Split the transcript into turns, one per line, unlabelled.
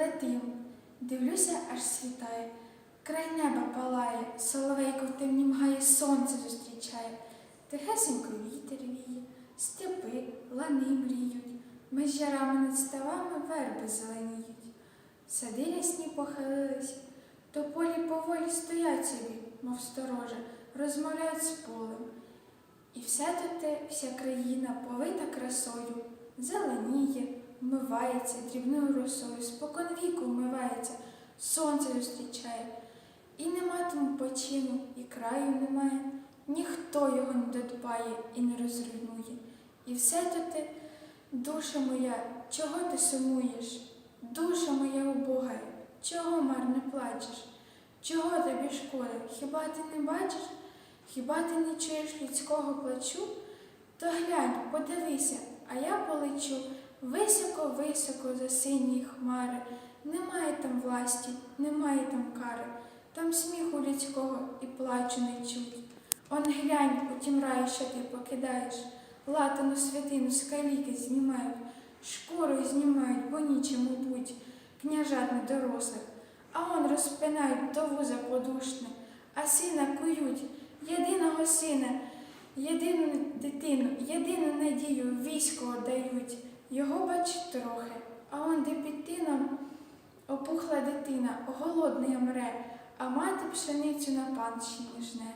летів, дивлюся, аж світає. Край неба палає, соловейко в темні мгає, сонце зустрічає. Тихесенько вітер віє, степи, лани мріють, між ярами над ставами верби зеленіють. Сади рясні похилились, то полі поволі стоять собі, мов сторожа, розмовляють з полем. І все то те, вся країна повита вмивається дрібною росою, спокон віку вмивається, сонце зустрічає. І нема тому почину, і краю немає, ніхто його не додбає і не розруйнує. І все то те, душа моя, чого ти сумуєш? Душа моя убога, чого марно плачеш? Чого тобі шкода? Хіба ти не бачиш? Хіба ти не чуєш людського плачу? То глянь, подивися, а я полечу високо-високо за сині хмари. Немає там власті, немає там кари, там сміху людського і плачу не чуть. Он глянь у тім раю, що ти покидаєш, латану святину з каліки знімають, шкурою знімають, бо нічому будь, княжат недорослих, а он розпинають до вуза подушне, а сина кують, єдиного сина, єдину дитину, єдину надію військо дають. Його бач трохи, а он де під тином опухла дитина, голодний мре, а мати пшеницю на панщині жне.